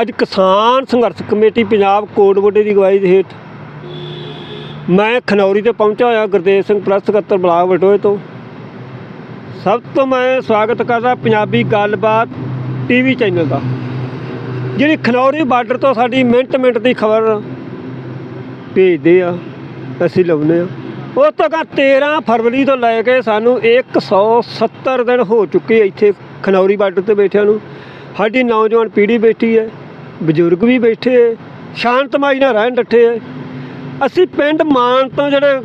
ਅੱਜ ਕਿਸਾਨ ਸੰਘਰਸ਼ ਕਮੇਟੀ ਪੰਜਾਬ ਕੋਟਬੋਡੇ ਦੀ ਅਗਵਾਈ ਦੇ ਹੇਠ ਮੈਂ ਖਨੌਰੀ ਤੇ ਪਹੁੰਚਿਆ ਹੋਇਆ, ਗੁਰਦੇਵ ਸਿੰਘ ਪ੍ਰੈਸ ਸਕੱਤਰ ਬਲਾਕ ਬਟੋਏ ਤੋਂ। ਸਭ ਤੋਂ ਮੈਂ ਸਵਾਗਤ ਕਰਦਾ ਪੰਜਾਬੀ ਗੱਲਬਾਤ ਟੀਵੀ ਚੈਨਲ ਦਾ, ਜਿਹੜੀ ਖਨੌਰੀ ਬਾਰਡਰ ਤੋਂ ਸਾਡੀ ਮਿੰਟ ਮਿੰਟ ਦੀ ਖਬਰ ਭੇਜਦੇ ਆ, ਅਸੀਂ ਲਾਉਂਦੇ ਆ। ਉਹ ਤੋਂ ਕਾ 13 ਫਰਵਰੀ ਤੋਂ ਲੈ ਕੇ ਸਾਨੂੰ 170 ਦਿਨ ਹੋ ਚੁੱਕੇ ਇੱਥੇ ਖਨੌਰੀ ਬਾਰਡਰ ਤੇ ਬੈਠਿਆਂ ਨੂੰ। ਸਾਡੀ ਨੌਜਵਾਨ ਪੀੜ੍ਹੀ ਬੈਠੀ ਹੈ। ਬਜ਼ੁਰਗ ਵੀ ਬੈਠੇ ਹੈ ਸ਼ਾਂਤਮਈ ਨਾਲ ਰਹਿਣ ਡੱਠੇ ਅਸੀਂ ਪਿੰਡ ਮਾਨ ਤੋਂ ਜਿਹੜੇ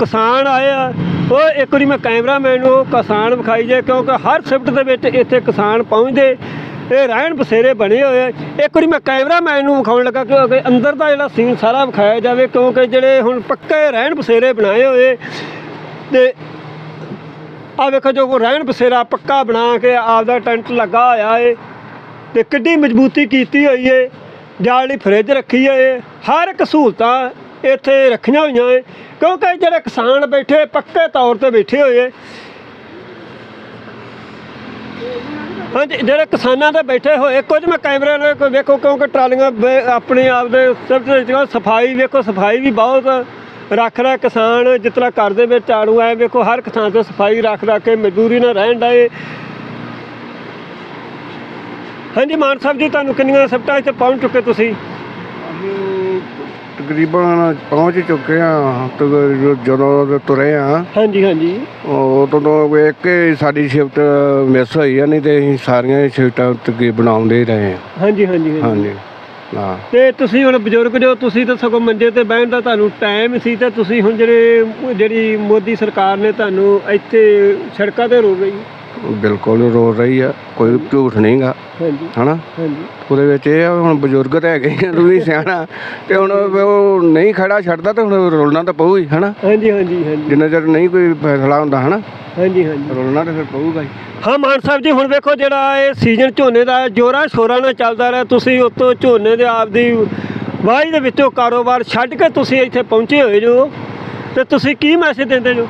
ਕਿਸਾਨ ਆਏ ਆ ਉਹ ਇੱਕ ਵਾਰੀ ਮੈਂ ਕੈਮਰਾਮੈਨ ਨੂੰ ਕਿਸਾਨ ਵਿਖਾਈ ਜੇ, ਕਿਉਂਕਿ ਹਰ ਸ਼ਿਫਟ ਦੇ ਵਿੱਚ ਇੱਥੇ ਕਿਸਾਨ ਪਹੁੰਚਦੇ, ਇਹ ਰਹਿਣ ਬਸੇਰੇ ਬਣੇ ਹੋਏ ਆ। ਇੱਕ ਵਾਰੀ ਮੈਂ ਕੈਮਰਾਮੈਨ ਨੂੰ ਵਿਖਾਉਣ ਲੱਗਾ ਕਿ ਅੰਦਰ ਦਾ ਜਿਹੜਾ ਸੀਨ ਸਾਰਾ ਵਿਖਾਇਆ ਜਾਵੇ, ਕਿਉਂਕਿ ਜਿਹੜੇ ਹੁਣ ਪੱਕੇ ਰਹਿਣ ਬਸੇਰੇ ਬਣਾਏ ਹੋਏ, ਤੇ ਆ ਵੇਖੋ ਜੋ ਰਹਿਣ ਬਸੇਰਾ ਪੱਕਾ ਬਣਾ ਕੇ ਆਪਦਾ ਟੈਂਟ ਲੱਗਾ ਹੋਇਆ ਏ। ਤੇ ਕਿੱਡੀ ਮਜ਼ਬੂਤੀ ਕੀਤੀ ਹੋਈ ਏ, ਜਾਲ ਲਈ ਫਰਿੱਜ ਰੱਖੀ ਏ, ਹਰ ਇੱਕ ਸਹੂਲਤਾਂ ਇੱਥੇ ਰੱਖੀਆਂ ਹੋਈਆਂ ਏ, ਕਿਉਂਕਿ ਜਿਹੜੇ ਕਿਸਾਨ ਬੈਠੇ ਪੱਕੇ ਤੌਰ ਤੇ ਬੈਠੇ ਹੋਏ ਹਾਂਜੀ, ਜਿਹੜੇ ਕਿਸਾਨਾਂ ਦੇ ਬੈਠੇ ਹੋਏ, ਕੁਝ ਮੈਂ ਕੈਮਰੇ ਨਾਲ ਵੇਖੋ, ਕਿਉਂਕਿ ਟਰਾਲੀਆਂ ਆਪਣੇ ਆਪ ਦੇ ਸਿਰਫ ਸਫ਼ਾਈ ਵੇਖੋ, ਸਫ਼ਾਈ ਵੀ ਬਹੁਤ ਰੱਖ ਰਿਹਾ ਕਿਸਾਨ, ਜਿਸ ਤਰ੍ਹਾਂ ਘਰ ਦੇ ਵਿੱਚ ਝਾੜੂ ਆਏ ਵੇਖੋ, ਹਰ ਕਿਸਾਨ ਥਾਂ ਤੇ ਸਫ਼ਾਈ ਰੱਖ ਰੱਖ ਕੇ ਮਜ਼ਦੂਰੀ ਨਾਲ ਰਹਿਣ ਡਏ ਹਾਂਜੀ ਮਾਨ ਸਾਹਿਬ ਜੀ ਤੁਹਾਨੂੰ ਕਿੰਨੀਆਂ ਸਿਫਟਾਂ ਇੱਥੇ ਪਹੁੰਚ ਚੁੱਕੇ ਤੁਸੀਂ? ਅਸੀਂ ਤਕਰੀਬਨ ਪਹੁੰਚ ਚੁੱਕੇ ਆ ਜਦੋਂ ਦੇ ਤੁਰੇ ਆ ਹਾਂਜੀ ਹਾਂਜੀ। ਉਦੋਂ ਤੋਂ ਵੇਖ ਕੇ ਸਾਡੀ ਸ਼ਿਫਟ ਮਿਸ ਹੋਈ ਆ ਨਹੀਂ ਤੇ ਅਸੀਂ ਸਾਰੀਆਂ ਸ਼ਿਫਟਾਂ ਤਕਰੀਬਨ ਬਣਾਉਂਦੇ ਹੀ ਰਹੇ ਆ ਹਾਂਜੀ ਹਾਂਜੀ ਹਾਂਜੀ। ਹਾਂਜੀ ਹਾਂ। ਤੇ ਤੁਸੀਂ ਹੁਣ ਬਜ਼ੁਰਗ ਜੋ ਤੁਸੀਂ ਤਾਂ ਸਗੋਂ ਮੰਜੇ ਤੇ ਬਹਿਣ ਦਾ ਤੁਹਾਨੂੰ ਟਾਈਮ ਸੀ ਤੇ ਤੁਸੀਂ ਹੁਣ ਜਿਹੜੇ ਜਿਹੜੀ ਮੋਦੀ ਸਰਕਾਰ ਨੇ ਤੁਹਾਨੂੰ ਇੱਥੇ ਸੜਕਾਂ ਤੇ ਰੋ ਗਈ। ਬਿਲਕੁਲ ਰੋ ਰਹੀ ਆ ਕੋਈ ਝੂਠ ਨਹੀਂਗਾ ਹਾਂਜੀ। ਹਨਾ? ਹਾਂਜੀ। ਉਹਦੇ ਵਿੱਚ ਇਹ ਆ ਵੀ ਹੁਣ ਬਜ਼ੁਰਗ ਤਾਂ ਹੈਗੇ ਆ ਤੂੰ ਵੀ ਸਿਆਣਾ ਤੇ ਹੁਣ ਉਹ ਨਹੀਂ ਖੜਾ ਛੱਡਦਾ ਤੇ ਹੁਣ ਰੋਲਣਾ ਤਾਂ ਪਊ ਹੀ ਹਨਾ? ਹਾਂਜੀ ਹਾਂਜੀ ਹਾਂਜੀ। ਜਿੰਨਾ ਚਿਰ ਨਹੀਂ ਕੋਈ ਫੈਸਲਾ ਹੁੰਦਾ ਹਨਾ? ਹਾਂਜੀ ਹਾਂਜੀ। ਰੋਲਣਾ ਤਾਂ ਫਿਰ ਪਊਗਾ ਹੀ। ਹਾਂ ਮਾਨ ਸਾਹਿਬ ਜੀ ਹੁਣ ਵੇਖੋ ਜਿਹੜਾ ਇਹ ਸੀਜ਼ਨ ਝੋਨੇ ਦਾ ਜੋਰਾਂ ਸ਼ੋਰਾਂ ਨਾਲ ਚੱਲਦਾ ਰਿਹਾ ਤੁਸੀਂ ਉੱਤੋਂ ਝੋਨੇ ਦੇ ਆਪਦੀ ਵਾਹੀ ਦੇ ਵਿੱਚੋਂ ਕਾਰੋਬਾਰ ਛੱਡ ਕੇ ਤੁਸੀਂ ਇੱਥੇ ਪਹੁੰਚੇ ਹੋਏ ਜੋ ਤੇ ਤੁਸੀਂ ਕੀ ਮੈਸੇਜ ਦਿੰਦੇ ਜੋ?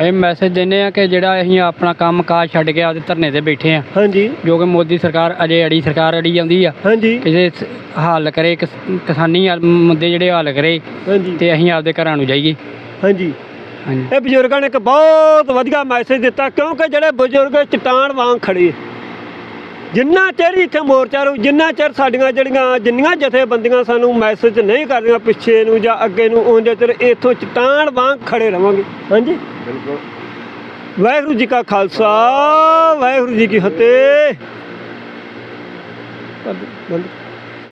ਇਹ ਮੈਸੇਜ ਦਿੰਦੇ ਆ ਕਿ ਜਿਹੜਾ ਅਸੀਂ ਆਪਣਾ ਕੰਮ ਕਾਜ ਛੱਡ ਕੇ ਆਪਦੇ ਧਰਨੇ ਤੇ ਬੈਠੇ ਆ ਹਾਂਜੀ। ਜੋ ਕਿ ਮੋਦੀ ਸਰਕਾਰ ਅਜੇ ਅੜੀ ਸਰਕਾਰ ਅੜੀ ਜਾਂਦੀ ਆ। ਹਾਂਜੀ। ਕਿਸੇ ਸ- ਹੱਲ ਕਰੇ ਕਿਸ- ਕਿਸਾਨੀ ਹੱਲ- ਮੁੱਦੇ ਜਿਹੜੇ ਹੱਲ ਕਰੇ ਹਾਂਜੀ। ਤੇ ਅਸੀਂ ਆਪਦੇ ਘਰਾਂ ਨੂੰ ਜਾਈਏ। ਹਾਂਜੀ। ਹਾਂਜੀ। ਇਹ ਬਜ਼ੁਰਗਾਂ ਨੇ ਇੱਕ ਬਹੁਤ ਵਧੀਆ ਮੈਸੇਜ ਦਿੱਤਾ ਕਿਉਂਕਿ ਜਿਹੜੇ ਬਜ਼ੁਰਗ ਚਟਾਨ ਵਾਂਗ ਖੜੇ ਜਿੰਨਾ ਚਿਰ ਇੱਥੇ ਮੋਰਚਾ ਰਹੂ ਜਿੰਨਾ ਚਿਰ ਸਾਡੀਆਂ ਜਿਹੜੀਆਂ ਜਿੰਨੀਆਂ ਜਥੇਬੰਦੀਆਂ ਸਾਨੂੰ ਮੈਸੇਜ ਨਹੀਂ ਕਰਦੀਆਂ ਪਿੱਛੇ ਨੂੰ ਜਾਂ ਅੱਗੇ ਨੂੰ ਉਹਦੇ ਚਿਰ ਇੱਥੋਂ ਚਟਾਨ ਵਾਂਗ ਖੜੇ ਰਵਾਂਗੇ। ਹਾਂਜੀ। ਬਿਲਕੁਲ। ਵਾਹਿਗੁਰੂ ਜੀ ਕਾ ਖਾਲਸਾ ਵਾਹਿਗੁਰੂ ਜੀ ਕੀ ਫਤਿਹ।